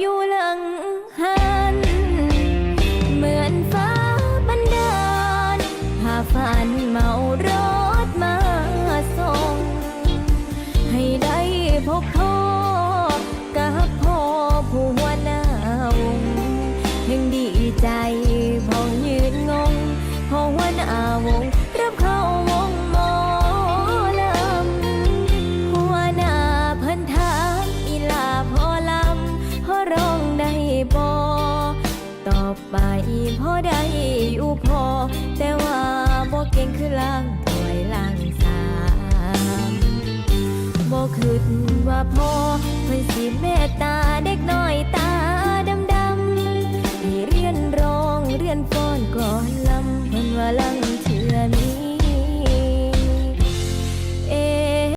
อยู่หลังหัน เหมือนฟ้าบันดาลพาฝันเมารถมาส่ง ให้ได้พบพบ ไปพ่อได้อยู่พอ แต่ว่าบ่เก่งคือล่างถ้วยล่างสามบ่คิดว่าพ่อเพิ่นสิเมตตาเด็กน้อยตาดำดำที่เรียนร้องเรียนฟ้อนก่อนลำเพิ่นว่าลัง